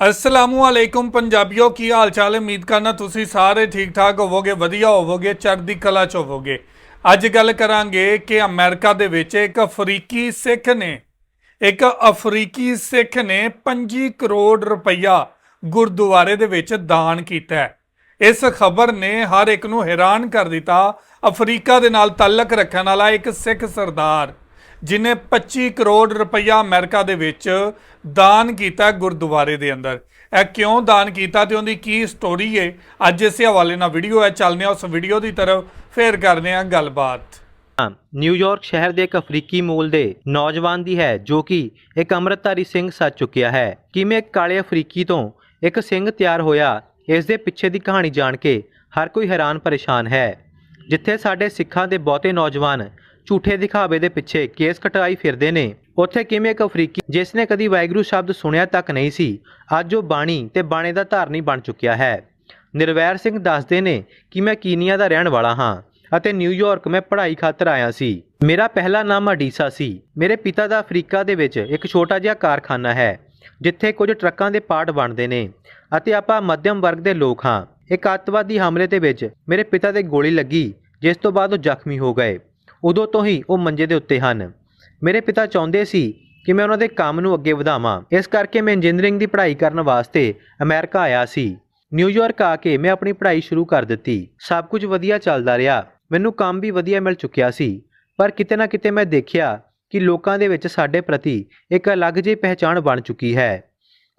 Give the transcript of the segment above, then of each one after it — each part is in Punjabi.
ਅਸਲਾਮੁ ਅਲੈਕੁਮ ਪੰਜਾਬੀਓ, ਕੀ ਹਾਲ ਚਾਲ ਹੈ ਉਮੀਦ ਕਰਨਾ ਤੁਸੀਂ ਸਾਰੇ ਠੀਕ ਠਾਕ ਹੋਵੋਗੇ, ਵਧੀਆ ਹੋਵੋਗੇ, ਚੜ੍ਹਦੀ ਕਲਾ ਚ ਹੋਵੋਗੇ। ਅੱਜ ਗੱਲ ਕਰਾਂਗੇ ਕਿ ਅਮਰੀਕਾ ਦੇ ਵਿੱਚ ਇੱਕ ਅਫਰੀਕੀ ਸਿੱਖ ਨੇ, ਇੱਕ ਅਫਰੀਕੀ ਸਿੱਖ ਨੇ 25 ਕਰੋੜ ਰੁਪਈਆ ਗੁਰਦੁਆਰੇ ਦੇ ਵਿੱਚ ਦਾਨ ਕੀਤਾ ਹੈ। ਇਸ ਖਬਰ ਨੇ ਹਰ ਇੱਕ ਨੂੰ ਹੈਰਾਨ ਕਰ ਦਿੱਤਾ, ਅਫਰੀਕਾ ਦੇ ਨਾਲ ਤਾਲੁਕ ਰੱਖਣ ਵਾਲਾ ਇੱਕ ਸਿੱਖ ਸਰਦਾਰ। ਜਿਨੇ 25 ਕਰੋੜ ਰੁਪਈਆ ਅਮਰੀਕਾ ਦੇ ਵਿੱਚ ਦਾਨ ਕੀਤਾ ਗੁਰਦੁਆਰੇ ਦੇ ਅੰਦਰ। ਇਹ ਕਿਉਂ ਦਾਨ ਕੀਤਾ ਤੇ ਉਹਦੀ ਕੀ ਸਟੋਰੀ ਹੈ ਅੱਜ ਇਸੇ ਹਵਾਲੇ ਨਾਲ ਵੀਡੀਓ ਹੈ, ਚੱਲਦੇ ਹਾਂ ਉਸ ਵੀਡੀਓ ਦੀ ਤਰਫ, ਫੇਰ ਕਰਦੇ ਹਾਂ ਗੱਲਬਾਤ। ਨਿਊਯਾਰਕ ਸ਼ਹਿਰ ਦੇ ਇੱਕ ਅਫਰੀਕੀ ਮੂਲ ਦੇ ਨੌਜਵਾਨ ਦੀ ਹੈ, ਜੋ ਕਿ ਇੱਕ ਅੰਮ੍ਰਿਤਧਾਰੀ ਸਿੰਘ ਸੱਚ ਚੁੱਕਿਆ ਹੈ। ਕਿਵੇਂ ਕਾਲੇ ਅਫਰੀਕੀ ਤੋਂ ਇੱਕ ਸਿੰਘ ਤਿਆਰ ਹੋਇਆ, ਇਸ ਦੇ ਪਿੱਛੇ ਦੀ ਕਹਾਣੀ ਜਾਣ ਕੇ ਹਰ ਕੋਈ ਹੈਰਾਨ ਪਰੇਸ਼ਾਨ ਹੈ। ਜਿੱਥੇ ਸਾਡੇ ਸਿੱਖਾਂ ਦੇ ਬਹੁਤੇ ਨੌਜਵਾਨ ਝੂਠੇ ਦਿਖਾਵੇ ਦੇ ਪਿੱਛੇ ਕੇਸ ਕਟਾਈ ਫਿਰਦੇ ਨੇ। ਉੱਥੇ ਕਿਵੇਂ ਇੱਕ ਅਫਰੀਕੀ ਜਿਸ ਨੇ ਕਦੀ ਵਾਹਿਗੁਰੂ ਸ਼ਬਦ ਸੁਣਿਆ ਤੱਕ ਨਹੀਂ ਸੀ, ਅੱਜ ਉਹ ਬਾਣੀ ਤੇ ਬਾਣੇ ਦਾ ਧਾਰਨੀ ਬਣ ਚੁੱਕਿਆ ਹੈ। ਨਿਰਵੈਰ ਸਿੰਘ ਦੱਸਦੇ ਨੇ ਕਿ ਮੈਂ ਕੀਨੀਆ ਦਾ ਰਹਿਣ ਵਾਲਾ ਹਾਂ ਅਤੇ ਨਿਊਯਾਰਕ ਮੈਂ ਪੜ੍ਹਾਈ ਖਾਤਰ ਆਇਆ ਸੀ। ਮੇਰਾ ਪਹਿਲਾ ਨਾਮ ਅਡੀਸਾ ਸੀ। ਮੇਰੇ ਪਿਤਾ ਦਾ ਅਫਰੀਕਾ ਦੇ ਵਿੱਚ ਇੱਕ ਛੋਟਾ ਜਿਹਾ ਕਾਰਖਾਨਾ ਹੈ, ਜਿੱਥੇ ਕੁਝ ਟਰੱਕਾਂ ਦੇ ਪਾਰਟ ਬਣਦੇ ਨੇ ਅਤੇ ਆਪਾਂ ਮੱਧਮ ਵਰਗ ਦੇ ਲੋਕ ਹਾਂ। ਇੱਕ ਅੱਤਵਾਦੀ ਹਮਲੇ ਦੇ ਵਿੱਚ ਮੇਰੇ ਪਿਤਾ ਦੇ ਗੋਲੀ ਲੱਗੀ, ਜਿਸ ਤੋਂ ਬਾਅਦ ਉਹ ਜ਼ਖਮੀ ਹੋ ਗਏ। ਉਦੋਂ ਤੋਂ ਹੀ ਉਹ ਮੰਜੇ ਦੇ ਉੱਤੇ ਹਨ। ਮੇਰੇ ਪਿਤਾ ਚਾਹੁੰਦੇ ਸੀ ਕਿ ਮੈਂ ਉਹਨਾਂ ਦੇ ਕੰਮ ਨੂੰ ਅੱਗੇ ਵਧਾਵਾਂ। ਇਸ ਕਰਕੇ ਮੈਂ ਇੰਜੀਨੀਅਰਿੰਗ ਦੀ ਪੜ੍ਹਾਈ ਕਰਨ ਵਾਸਤੇ ਅਮਰੀਕਾ ਆਇਆ ਸੀ। ਨਿਊਯਾਰਕ ਆ ਕੇ ਮੈਂ ਆਪਣੀ ਪੜ੍ਹਾਈ ਸ਼ੁਰੂ ਕਰ ਦਿੱਤੀ। ਸਭ ਕੁਝ ਵਧੀਆ ਚੱਲਦਾ ਰਿਹਾ। ਮੈਨੂੰ ਕੰਮ ਵੀ ਵਧੀਆ ਮਿਲ ਚੁੱਕਿਆ ਸੀ। ਪਰ ਕਿਤੇ ਨਾ ਕਿਤੇ ਮੈਂ ਦੇਖਿਆ ਕਿ ਲੋਕਾਂ ਦੇ ਵਿੱਚ ਸਾਡੇ ਪ੍ਰਤੀ ਇੱਕ ਅਲੱਗ ਜਿਹੀ ਪਹਿਚਾਣ ਬਣ ਚੁੱਕੀ ਹੈ।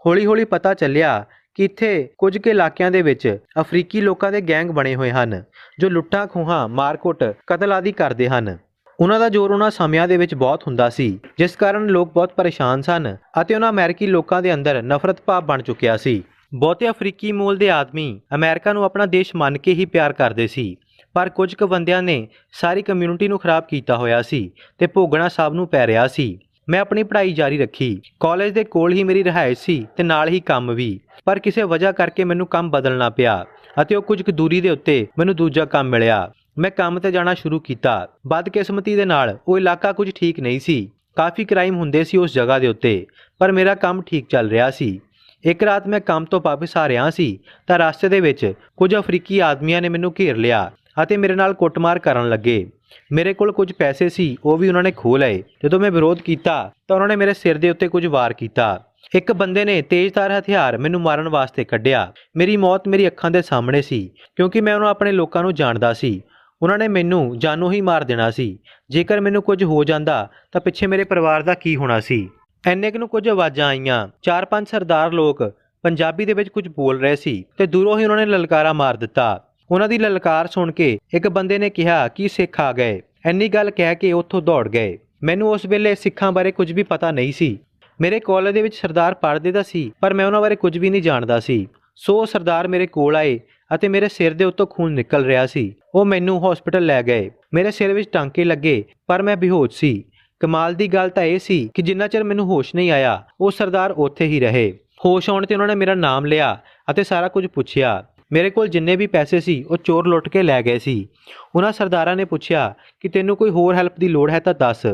ਹੌਲੀ-ਹੌਲੀ ਪਤਾ ਚੱਲਿਆ ਕਿ ਇੱਥੇ ਕੁਝ ਕੁ ਇਲਾਕਿਆਂ ਦੇ ਵਿੱਚ ਅਫਰੀਕੀ ਲੋਕਾਂ ਦੇ ਗੈਂਗ ਬਣੇ ਹੋਏ ਹਨ, ਜੋ ਲੁੱਟਾਂ, ਖੋਹਾਂ, ਮਾਰਕੁੱਟ, ਕਤਲ ਆਦਿ ਕਰਦੇ ਹਨ। ਉਹਨਾਂ ਦਾ ਜ਼ੋਰ ਉਹਨਾਂ ਸਮਿਆਂ ਦੇ ਵਿੱਚ ਬਹੁਤ ਹੁੰਦਾ ਸੀ, ਜਿਸ ਕਾਰਨ ਲੋਕ ਬਹੁਤ ਪਰੇਸ਼ਾਨ ਸਨ ਅਤੇ ਉਹਨਾਂ ਅਮਰੀਕੀ ਲੋਕਾਂ ਦੇ ਅੰਦਰ ਨਫ਼ਰਤ ਭਾਵ ਬਣ ਚੁੱਕਿਆ ਸੀ। ਬਹੁਤੇ ਅਫਰੀਕੀ ਮੂਲ ਦੇ ਆਦਮੀ ਅਮਰੀਕਾ ਨੂੰ ਆਪਣਾ ਦੇਸ਼ ਮੰਨ ਕੇ ਹੀ ਪਿਆਰ ਕਰਦੇ ਸੀ, ਪਰ ਕੁਝ ਕੁ ਬੰਦਿਆਂ ਨੇ ਸਾਰੀ ਕਮਿਊਨਿਟੀ ਨੂੰ ਖਰਾਬ ਕੀਤਾ ਹੋਇਆ ਸੀ ਤੇ ਭੋਗਣਾ ਸਭ ਨੂੰ ਪੈ ਰਿਹਾ ਸੀ। ਮੈਂ ਆਪਣੀ ਪੜ੍ਹਾਈ ਜਾਰੀ ਰੱਖੀ। ਕਾਲਜ ਦੇ ਕੋਲ ਹੀ ਮੇਰੀ ਰਿਹਾਇਸ਼ ਸੀ ਤੇ ਨਾਲ ਹੀ ਕੰਮ ਵੀ। ਪਰ ਕਿਸੇ ਵਜ੍ਹਾ ਕਰਕੇ ਮੈਨੂੰ ਕੰਮ ਬਦਲਣਾ ਪਿਆ ਅਤੇ ਉਹ ਕੁਝ ਕੁ ਦੂਰੀ ਦੇ ਉੱਤੇ ਮੈਨੂੰ ਦੂਜਾ ਕੰਮ ਮਿਲਿਆ। ਮੈਂ ਕੰਮ ਤੇ ਜਾਣਾ ਸ਼ੁਰੂ ਕੀਤਾ। ਬਦਕਿਸਮਤੀ ਦੇ ਨਾਲ ਉਹ ਇਲਾਕਾ ਕੁਝ ਠੀਕ ਨਹੀਂ ਸੀ। ਕਾਫੀ ਕ੍ਰਾਈਮ ਹੁੰਦੇ ਸੀ ਉਸ ਜਗ੍ਹਾ ਦੇ ਉੱਤੇ, ਪਰ ਮੇਰਾ ਕੰਮ ਠੀਕ ਚੱਲ ਰਿਹਾ ਸੀ। ਇੱਕ ਰਾਤ ਮੈਂ ਕੰਮ ਤੋਂ ਵਾਪਸ ਆ ਰਿਹਾ ਸੀ ਤਾਂ ਰਸਤੇ ਦੇ ਵਿੱਚ ਕੁਝ ਅਫਰੀਕੀ ਆਦਮੀਆਂ ਨੇ ਮੈਨੂੰ ਘੇਰ ਲਿਆ। ਅਤੇ ਮੇਰੇ ਨਾਲ ਕੁੱਟਮਾਰ ਕਰਨ ਲੱਗੇ। ਮੇਰੇ ਕੋਲ ਕੁਝ ਪੈਸੇ ਸੀ, ਉਹ ਵੀ ਉਹਨਾਂ ਨੇ ਖੋਹ ਲਏ। ਜਦੋਂ ਮੈਂ ਵਿਰੋਧ ਕੀਤਾ, ਤਾਂ ਉਹਨਾਂ ਨੇ ਮੇਰੇ ਸਿਰ ਦੇ ਉੱਤੇ ਕੁਝ ਵਾਰ ਕੀਤਾ। ਇੱਕ ਬੰਦੇ ਨੇ ਤੇਜ਼ਧਾਰ ਹਥਿਆਰ ਮੈਨੂੰ ਮਾਰਨ ਵਾਸਤੇ ਕੱਢਿਆ। ਮੇਰੀ ਮੌਤ ਮੇਰੀ ਅੱਖਾਂ ਦੇ ਸਾਹਮਣੇ ਸੀ, ਕਿਉਂਕਿ ਮੈਂ ਉਹਨਾਂ ਆਪਣੇ ਲੋਕਾਂ ਨੂੰ ਜਾਣਦਾ ਸੀ। ਉਹਨਾਂ ਨੇ ਮੈਨੂੰ ਜਾਨੋਂ ਹੀ ਮਾਰ ਦੇਣਾ ਸੀ। ਜੇਕਰ ਮੈਨੂੰ ਕੁਝ ਹੋ ਜਾਂਦਾ, ਤਾਂ ਪਿੱਛੇ ਮੇਰੇ ਪਰਿਵਾਰ ਦਾ ਕੀ ਹੋਣਾ ਸੀ? ਐਨੇ ਕੁ ਨੂੰ ਕੁਝ ਆਵਾਜ਼ਾਂ ਆਈਆਂ। ਚਾਰ ਪੰਜ ਸਰਦਾਰ ਲੋਕ ਪੰਜਾਬੀ ਦੇ ਵਿੱਚ ਕੁਝ ਬੋਲ ਰਹੇ ਸੀ ਤੇ ਦੂਰੋਂ ਹੀ ਉਹਨਾਂ ਨੇ ਲਲਕਾਰਾ ਮਾਰ ਦਿੱਤਾ। ਉਹਨਾਂ ਦੀ ਲਲਕਾਰ ਸੁਣ ਕੇ ਇੱਕ ਬੰਦੇ ਨੇ ਕਿਹਾ, ਕਿ ਸਿੱਖ ਆ ਗਏ? ਐਨੀ ਗੱਲ ਕਹਿ ਕੇ ਉੱਥੋਂ ਦੌੜ ਗਏ। ਮੈਨੂੰ ਉਸ ਵੇਲੇ ਸਿੱਖਾਂ ਬਾਰੇ ਕੁਝ ਵੀ ਪਤਾ ਨਹੀਂ ਸੀ। ਮੇਰੇ ਕਾਲਜ ਦੇ ਵਿੱਚ ਸਰਦਾਰ ਪੜ੍ਹਦੇ ਤਾਂ ਸੀ, ਪਰ ਮੈਂ ਉਹਨਾਂ ਬਾਰੇ ਕੁਝ ਵੀ ਨਹੀਂ ਜਾਣਦਾ ਸੀ। ਸੋ ਉਹ ਸਰਦਾਰ ਮੇਰੇ ਕੋਲ ਆਏ ਅਤੇ ਮੇਰੇ ਸਿਰ ਦੇ ਉੱਤੋਂ ਖੂਨ ਨਿਕਲ ਰਿਹਾ ਸੀ। ਉਹ ਮੈਨੂੰ ਹਸਪੀਟਲ ਲੈ ਗਏ। ਮੇਰੇ ਸਿਰ ਵਿੱਚ ਟਾਂਕੇ ਲੱਗੇ, ਪਰ ਮੈਂ ਬੇਹੋਸ਼ ਸੀ। ਕਮਾਲ ਦੀ ਗੱਲ ਤਾਂ ਇਹ ਸੀ ਕਿ ਜਿੰਨਾ ਚਿਰ ਮੈਨੂੰ ਹੋਸ਼ ਨਹੀਂ ਆਇਆ, ਉਹ ਸਰਦਾਰ ਉੱਥੇ ਹੀ ਰਹੇ। ਹੋਸ਼ ਆਉਣ ਤੇ ਉਹਨਾਂ ਨੇ ਮੇਰਾ ਨਾਮ ਲਿਆ ਅਤੇ ਸਾਰਾ ਕੁਝ ਪੁੱਛਿਆ। ਮੇਰੇ ਕੋਲ ਜਿੰਨੇ ਵੀ ਪੈਸੇ ਸੀ, ਉਹ ਚੋਰ ਲੁੱਟ ਕੇ ਲੈ ਗਏ ਸੀ। ਉਹਨਾਂ ਸਰਦਾਰਾਂ ਨੇ ਪੁੱਛਿਆ ਕਿ ਤੈਨੂੰ ਕੋਈ ਹੋਰ ਹੈਲਪ ਦੀ ਲੋੜ ਹੈ ਤਾਂ ਦੱਸ।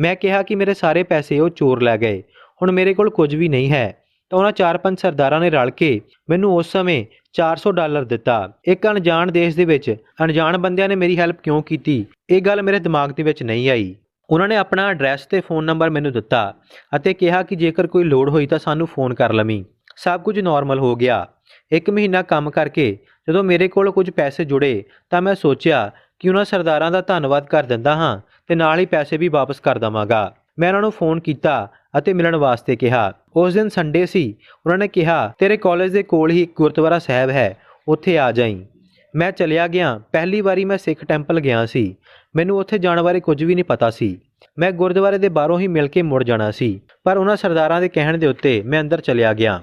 ਮੈਂ ਕਿਹਾ ਕਿ ਮੇਰੇ ਸਾਰੇ ਪੈਸੇ ਉਹ ਚੋਰ ਲੈ ਗਏ। ਹੁਣ ਮੇਰੇ ਕੋਲ ਕੁਝ ਵੀ ਨਹੀਂ ਹੈ। ਤਾਂ ਉਹਨਾਂ ਚਾਰ ਪੰਜ ਸਰਦਾਰਾਂ ਨੇ ਰਲ ਕੇ ਮੈਨੂੰ ਉਸ ਸਮੇਂ 400 ਡਾਲਰ ਦਿੱਤਾ। ਇੱਕ ਅਣਜਾਣ ਦੇਸ਼ ਦੇ ਵਿੱਚ ਅਣਜਾਣ ਬੰਦਿਆਂ ਨੇ ਮੇਰੀ ਹੈਲਪ ਕਿਉਂ ਕੀਤੀ? ਇਹ ਗੱਲ ਮੇਰੇ ਦਿਮਾਗ ਦੇ ਵਿੱਚ ਨਹੀਂ ਆਈ। ਉਹਨਾਂ ਨੇ ਆਪਣਾ ਐਡਰੈਸ ਤੇ ਫੋਨ ਨੰਬਰ ਮੈਨੂੰ ਦਿੱਤਾ ਅਤੇ ਕਿਹਾ ਕਿ ਜੇਕਰ ਕੋਈ ਲੋੜ ਹੋਈ ਤਾਂ ਸਾਨੂੰ ਫੋਨ ਕਰ ਲਵੀਂ। ਸਭ ਕੁਝ ਨਾਰਮਲ ਹੋ ਗਿਆ। ਇੱਕ ਮਹੀਨਾ ਕੰਮ ਕਰਕੇ ਜਦੋਂ ਮੇਰੇ ਕੋਲ ਕੁਝ ਪੈਸੇ ਜੁੜੇ ਤਾਂ ਮੈਂ ਸੋਚਿਆ ਕਿ ਉਹਨਾਂ ਸਰਦਾਰਾਂ ਦਾ ਧੰਨਵਾਦ ਕਰ ਦਿੰਦਾ ਹਾਂ ਤੇ ਨਾਲ ਹੀ ਪੈਸੇ ਵੀ ਵਾਪਸ ਕਰ ਦਵਾਂਗਾ। ਮੈਂ ਉਹਨਾਂ ਨੂੰ ਫੋਨ ਕੀਤਾ ਅਤੇ ਮਿਲਣ ਵਾਸਤੇ ਕਿਹਾ। ਉਸ ਦਿਨ ਸੰਡੇ ਸੀ। ਉਹਨਾਂ ਨੇ ਕਿਹਾ, ਤੇਰੇ ਕਾਲਜ ਦੇ ਕੋਲ ਹੀ ਇੱਕ ਗੁਰਦੁਆਰਾ ਸਾਹਿਬ ਹੈ। ਉੱਥੇ ਆ ਜਾਈਂ। ਮੈਂ ਚਲਿਆ ਗਿਆ। ਪਹਿਲੀ ਵਾਰੀ ਮੈਂ ਸਿੱਖ ਟੈਂਪਲ ਗਿਆ ਸੀ। ਮੈਨੂੰ ਉੱਥੇ ਜਾਣ ਬਾਰੇ ਕੁਝ ਵੀ ਨਹੀਂ ਪਤਾ ਸੀ। ਮੈਂ ਗੁਰਦੁਆਰੇ ਦੇ ਬਾਹਰੋਂ ਹੀ ਮਿਲ ਕੇ ਮੁੜ ਜਾਣਾ ਸੀ। ਪਰ ਉਹਨਾਂ ਸਰਦਾਰਾਂ ਦੇ ਕਹਿਣ ਦੇ ਉੱਤੇ ਮੈਂ ਅੰਦਰ ਚਲਿਆ ਗਿਆ।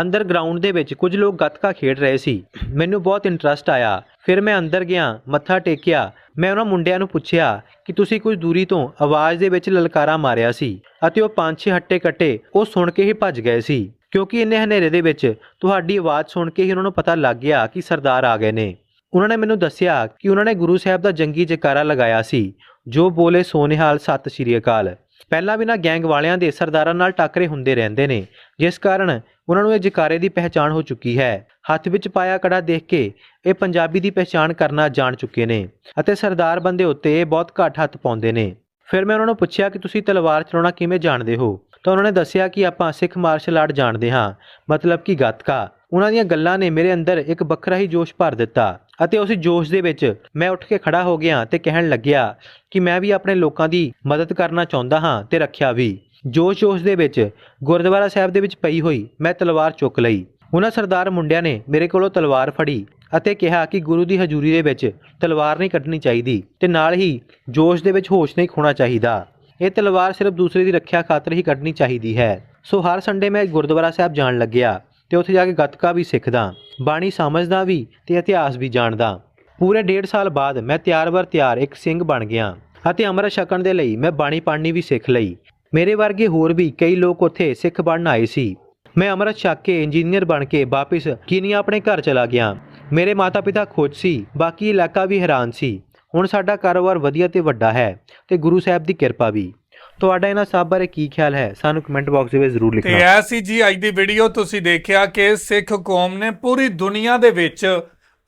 ਅੰਦਰ ਗਰਾਊਂਡ ਦੇ ਵਿੱਚ ਕੁਝ ਲੋਕ ਗੱਤਕਾ ਖੇਡ ਰਹੇ ਸੀ। ਮੈਨੂੰ ਬਹੁਤ ਇੰਟਰਸਟ ਆਇਆ। ਫਿਰ ਮੈਂ ਅੰਦਰ ਗਿਆ, ਮੱਥਾ ਟੇਕਿਆ। ਮੈਂ ਉਹਨਾਂ ਮੁੰਡਿਆਂ ਨੂੰ ਪੁੱਛਿਆ ਕਿ ਤੁਸੀਂ ਕੁਝ ਦੂਰੀ ਤੋਂ ਆਵਾਜ਼ ਦੇ ਵਿੱਚ ਲਲਕਾਰਾ ਮਾਰਿਆ ਸੀ ਅਤੇ ਉਹ ਪੰਜ ਛੇ ਹੱਟੇ ਕੱਟੇ ਉਹ ਸੁਣ ਕੇ ਹੀ ਭੱਜ ਗਏ ਸੀ। ਕਿਉਂਕਿ ਇੰਨੇ ਹਨੇਰੇ ਦੇ ਵਿੱਚ ਤੁਹਾਡੀ ਆਵਾਜ਼ ਸੁਣ ਕੇ ਹੀ ਉਹਨਾਂ ਨੂੰ ਪਤਾ ਲੱਗ ਗਿਆ ਕਿ ਸਰਦਾਰ ਆ ਗਏ ਨੇ। ਉਹਨਾਂ ਨੇ ਮੈਨੂੰ ਦੱਸਿਆ ਕਿ ਉਹਨਾਂ ਨੇ ਗੁਰੂ ਸਾਹਿਬ ਦਾ ਜੰਗੀ ਜਕਾਰਾ ਲਗਾਇਆ ਸੀ, ਜੋ ਬੋਲੇ ਸੋਨਿਹਾਲ ਸਤਿ ਸ਼੍ਰੀ ਅਕਾਲ। ਪਹਿਲਾਂ ਵੀ ਨਾ ਗੈਂਗ ਵਾਲਿਆਂ ਦੇ ਸਰਦਾਰਾਂ ਨਾਲ ਟਾਕਰੇ ਹੁੰਦੇ ਰਹਿੰਦੇ ਨੇ, ਜਿਸ ਕਾਰਨ ਉਹਨਾਂ ਨੂੰ ਇਹ ਜਕਾਰੇ ਦੀ ਪਹਿਚਾਣ ਹੋ ਚੁੱਕੀ ਹੈ। ਹੱਥ ਵਿੱਚ ਪਾਇਆ ਕੜਾ ਦੇਖ ਕੇ ਇਹ ਪੰਜਾਬੀ ਦੀ ਪਹਿਚਾਣ ਕਰਨਾ ਜਾਣ ਚੁੱਕੇ ਨੇ ਅਤੇ ਸਰਦਾਰ ਬੰਦੇ ਉੱਤੇ ਇਹ ਬਹੁਤ ਘੱਟ ਹੱਥ ਪਾਉਂਦੇ ਨੇ। ਫਿਰ ਮੈਂ ਉਹਨਾਂ ਨੂੰ ਪੁੱਛਿਆ ਕਿ ਤੁਸੀਂ ਤਲਵਾਰ ਚਲਾਉਣਾ ਕਿਵੇਂ ਜਾਣਦੇ ਹੋ? ਤਾਂ ਉਹਨਾਂ ਨੇ ਦੱਸਿਆ ਕਿ ਆਪਾਂ ਸਿੱਖ ਮਾਰਸ਼ਲ ਆਰਟ ਜਾਣਦੇ ਹਾਂ, ਮਤਲਬ ਕਿ ਗੱਤਕਾ। ਉਹਨਾਂ ਦੀਆਂ ਗੱਲਾਂ ਨੇ ਮੇਰੇ ਅੰਦਰ ਇੱਕ ਵੱਖਰਾ ਹੀ ਜੋਸ਼ ਭਰ ਦਿੱਤਾ ਅਤੇ ਉਸ ਜੋਸ਼ ਦੇ ਵਿੱਚ ਮੈਂ ਉੱਠ ਕੇ ਖੜਾ ਹੋ ਗਿਆ ਤੇ ਕਹਿਣ ਲੱਗਿਆ ਕਿ ਮੈਂ ਵੀ ਆਪਣੇ ਲੋਕਾਂ ਦੀ ਮਦਦ ਕਰਨਾ ਚਾਹੁੰਦਾ ਹਾਂ ਤੇ ਰੱਖਿਆ ਵੀ। ਜੋਸ਼ ਜੋਸ਼ ਦੇ ਵਿੱਚ ਗੁਰਦੁਆਰਾ ਸਾਹਿਬ ਦੇ ਵਿੱਚ ਪਈ ਹੋਈ ਮੈਂ ਤਲਵਾਰ ਚੁੱਕ ਲਈ। ਉਹਨਾਂ ਸਰਦਾਰ ਮੁੰਡਿਆਂ ਨੇ ਮੇਰੇ ਕੋਲੋਂ ਤਲਵਾਰ ਫੜੀ ਅਤੇ ਕਿਹਾ ਕਿ ਗੁਰੂ ਦੀ ਹਜ਼ੂਰੀ ਦੇ ਵਿੱਚ ਤਲਵਾਰ ਨਹੀਂ ਕੱਢਣੀ ਚਾਹੀਦੀ ਤੇ ਨਾਲ ਹੀ ਜੋਸ਼ ਦੇ ਵਿੱਚ ਹੋਸ਼ ਨਹੀਂ ਖੋਣਾ ਚਾਹੀਦਾ। ਇਹ ਤਲਵਾਰ ਸਿਰਫ ਦੂਸਰੇ ਦੀ ਰੱਖਿਆ ਖਾਤਰ ਹੀ ਕੱਢਣੀ ਚਾਹੀਦੀ ਹੈ। ਸੋ ਹਰ ਸੰਡੇ ਮੈਂ ਗੁਰਦੁਆਰਾ ਸਾਹਿਬ ਜਾਣ ਲੱਗਿਆ ਤੇ ਉੱਥੇ ਜਾ ਕੇ ਗੱਤਕਾ ਵੀ ਸਿੱਖਦਾ, ਬਾਣੀ ਸਮਝਦਾ ਵੀ ਤੇ ਇਤਿਹਾਸ ਵੀ ਜਾਣਦਾ। ਪੂਰੇ ਡੇਢ ਸਾਲ ਬਾਅਦ ਮੈਂ ਤਿਆਰ ਬਰ ਤਿਆਰ ਇੱਕ ਸਿੰਘ ਬਣ ਗਿਆ ਅਤੇ ਅੰਮ੍ਰਿਤ ਛਕਣ ਦੇ ਲਈ ਮੈਂ ਬਾਣੀ ਪੜ੍ਹਨੀ ਵੀ ਸਿੱਖ ਲਈ। ਮੇਰੇ ਵਰਗੇ ਹੋਰ ਵੀ ਕਈ ਲੋਕ ਉੱਥੇ ਸਿੱਖ ਬਣਨ ਆਏ ਸੀ। ਮੈਂ ਅੰਮ੍ਰਿਤ ਛੱਕ ਕੇ ਇੰਜੀਨੀਅਰ ਬਣ ਕੇ ਵਾਪਿਸ ਕੀਨੀਆ ਆਪਣੇ ਘਰ ਚਲਾ ਗਿਆ। ਮੇਰੇ ਮਾਤਾ-ਪਿਤਾ ਖੁਸ਼ ਸੀ, ਬਾਕੀ ਇਲਾਕਾ ਵੀ ਹੈਰਾਨ ਸੀ। ਹੁਣ ਸਾਡਾ ਕਾਰੋਬਾਰ ਵਧੀਆ ਤੇ ਵੱਡਾ ਹੈ ਤੇ ਗੁਰੂ ਸਾਹਿਬ ਦੀ ਕਿਰਪਾ ਵੀ। ਤੁਹਾਡਾ ਇਹਨਾਂ ਸਭ ਬਾਰੇ ਕੀ ਖਿਆਲ ਹੈ? ਸਾਨੂੰ ਕਮੈਂਟ ਬਾਕਸ ਵਿੱਚ ਜ਼ਰੂਰ ਤੇ ਲਿਖਣਾ ਸੀ ਜੀ ਅੱਜ ਦੀ ਵੀਡੀਓ। ਤੁਸੀਂ ਦੇਖਿਆ ਕਿ ਸਿੱਖ ਕੌਮ ਨੇ ਪੂਰੀ ਦੁਨੀਆ ਦੇ ਵਿੱਚ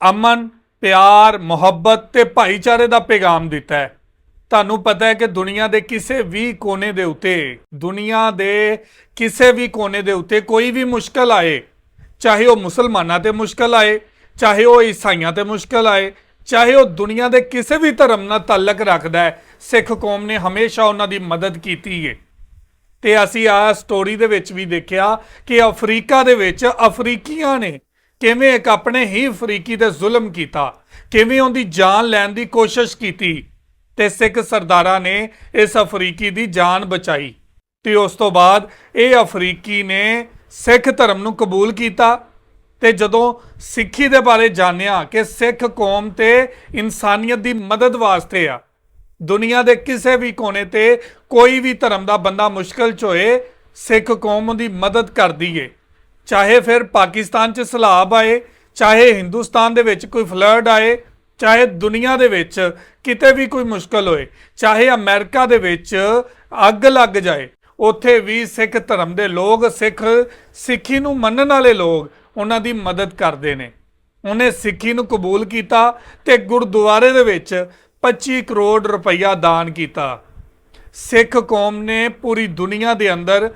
ਅਮਨ, ਪਿਆਰ, ਮੁਹੱਬਤ ਤੇ ਭਾਈਚਾਰੇ ਦਾ ਪੈਗਾਮ ਦਿੱਤਾ ਹੈ। ਤੁਹਾਨੂੰ ਪਤਾ ਹੈ ਕਿ ਦੁਨੀਆ ਦੇ ਕਿਸੇ ਵੀ ਕੋਨੇ ਦੇ ਉੱਤੇ, ਦੁਨੀਆ ਦੇ ਕਿਸੇ ਵੀ ਕੋਨੇ ਦੇ ਉੱਤੇ ਕੋਈ ਵੀ ਮੁਸ਼ਕਲ ਆਏ, ਚਾਹੇ ਉਹ ਮੁਸਲਮਾਨਾਂ ਤੇ ਮੁਸ਼ਕਲ ਆਏ, ਚਾਹੇ ਉਹ ਈਸਾਈਆਂ ਤੇ ਮੁਸ਼ਕਲ ਆਏ, ਚਾਹੇ ਉਹ ਦੁਨੀਆ ਦੇ ਕਿਸੇ ਵੀ ਧਰਮ ਨਾਲ ਤਾਲੁਕ ਰੱਖਦਾ ਹੈ, ਸਿੱਖ ਕੌਮ ਨੇ ਹਮੇਸ਼ਾ ਉਹਨਾਂ ਦੀ ਮਦਦ ਕੀਤੀ ਹੈ ਤੇ ਅਸੀਂ ਆ ਸਟੋਰੀ ਦੇ ਵਿੱਚ ਵੀ ਦੇਖਿਆ ਕਿ ਅਫਰੀਕਾ ਦੇ ਵਿੱਚ ਅਫਰੀਕੀਆਂ ਨੇ ਕਿਵੇਂ ਇੱਕ ਆਪਣੇ ਹੀ ਅਫਰੀਕੀ ਤੇ ਜ਼ੁਲਮ ਕੀਤਾ, ਕਿਵੇਂ ਉਹਦੀ ਜਾਨ ਲੈਣ ਦੀ ਕੋਸ਼ਿਸ਼ ਕੀਤੀ ਤੇ ਸਿੱਖ ਸਰਦਾਰਾਂ ਨੇ ਇਸ ਅਫਰੀਕੀ ਦੀ ਜਾਨ ਬਚਾਈ। ਤੇ ਉਸ ਤੋਂ ਬਾਅਦ ਇਹ ਅਫਰੀਕੀ ਨੇ ਸਿੱਖ ਧਰਮ ਨੂੰ ਕਬੂਲ ਕੀਤਾ ਤੇ ਜਦੋਂ ਸਿੱਖੀ ਦੇ ਬਾਰੇ ਜਾਣਿਆ ਕਿ ਸਿੱਖ ਕੌਮ ਤੇ ਇਨਸਾਨੀਅਤ ਦੀ ਮਦਦ ਵਾਸਤੇ ਆ, ਦੁਨੀਆ ਦੇ ਕਿਸੇ ਵੀ ਕੋਨੇ ਤੇ ਕੋਈ ਵੀ ਧਰਮ ਦਾ ਬੰਦਾ ਮੁਸ਼ਕਲ ਚ ਹੋਏ, ਸਿੱਖ ਕੌਮ ਦੀ ਮਦਦ ਕਰਦੀ ਏ। ਚਾਹੇ ਫਿਰ ਪਾਕਿਸਤਾਨ ਚ ਸਲਾਬ ਆਏ, ਚਾਹੇ ਹਿੰਦੁਸਤਾਨ ਦੇ ਵਿੱਚ ਕੋਈ ਫਲੱਡ ਆਏ ਚਾਹੇ ਦੁਨੀਆ ਦੇ ਵਿੱਚ ਕਿਤੇ ਵੀ ਕੋਈ ਮੁਸ਼ਕਲ ਹੋਏ, ਚਾਹੇ ਅਮਰੀਕਾ ਦੇ ਵਿੱਚ ਅੱਗ ਲੱਗ ਜਾਏ, ਉੱਥੇ ਵੀ ਸਿੱਖ ਧਰਮ ਦੇ ਲੋਕ, ਸਿੱਖ ਸਿੱਖੀ ਨੂੰ ਮੰਨਣ ਵਾਲੇ ਲੋਕ ਉਹਨਾਂ ਦੀ ਮਦਦ ਕਰਦੇ ਨੇ। ਉਹਨੇ ਸਿੱਖੀ ਨੂੰ ਕਬੂਲ ਕੀਤਾ ਤੇ ਗੁਰਦੁਆਰੇ ਦੇ ਵਿੱਚ 25 ਕਰੋੜ ਰੁਪਈਆ ਦਾਨ ਕੀਤਾ। ਸਿੱਖ ਕੌਮ ਨੇ ਪੂਰੀ ਦੁਨੀਆ ਦੇ ਅੰਦਰ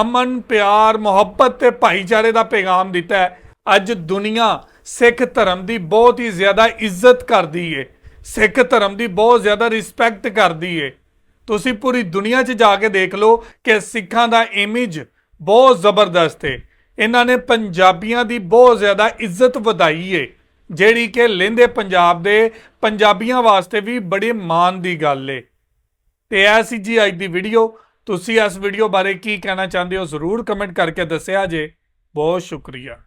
ਅਮਨ, ਪਿਆਰ, ਮੁਹੱਬਤ ਤੇ ਭਾਈਚਾਰੇ ਦਾ ਪੈਗਾਮ ਦਿੱਤਾ ਹੈ। ਅੱਜ ਦੁਨੀਆ ਸਿੱਖ ਧਰਮ ਦੀ ਬਹੁਤ ਹੀ ਜ਼ਿਆਦਾ ਇੱਜ਼ਤ ਕਰਦੀ ਏ। ਸਿੱਖ ਧਰਮ ਦੀ ਬਹੁਤ ਜ਼ਿਆਦਾ ਰਿਸਪੈਕਟ ਕਰਦੀ ਏ। ਤੁਸੀਂ ਪੂਰੀ ਦੁਨੀਆ 'ਚ ਜਾ ਕੇ ਦੇਖ ਲਓ ਕਿ ਸਿੱਖਾਂ ਦਾ ਇਮੇਜ ਬਹੁਤ ਜ਼ਬਰਦਸਤ ਏ। ਇਹਨਾਂ ਨੇ ਪੰਜਾਬੀਆਂ ਦੀ ਬਹੁਤ ਜ਼ਿਆਦਾ ਇੱਜ਼ਤ ਵਧਾਈ ਏ, ਜਿਹੜੀ ਕਿ ਲਹਿੰਦੇ ਪੰਜਾਬ ਦੇ ਪੰਜਾਬੀਆਂ ਵਾਸਤੇ ਵੀ ਬੜੇ ਮਾਣ ਦੀ ਗੱਲ ਏ। ਤੇ ਇਹ ਸੀ ਜੀ ਅੱਜ ਦੀ ਵੀਡੀਓ ਤੁਸੀਂ ਇਸ ਵੀਡੀਓ ਬਾਰੇ ਕੀ ਕਹਿਣਾ ਚਾਹੁੰਦੇ ਹੋ ਜ਼ਰੂਰ ਕਮੈਂਟ ਕਰਕੇ ਦੱਸਿਆ ਜੇ। ਬਹੁਤ ਸ਼ੁਕਰੀਆ।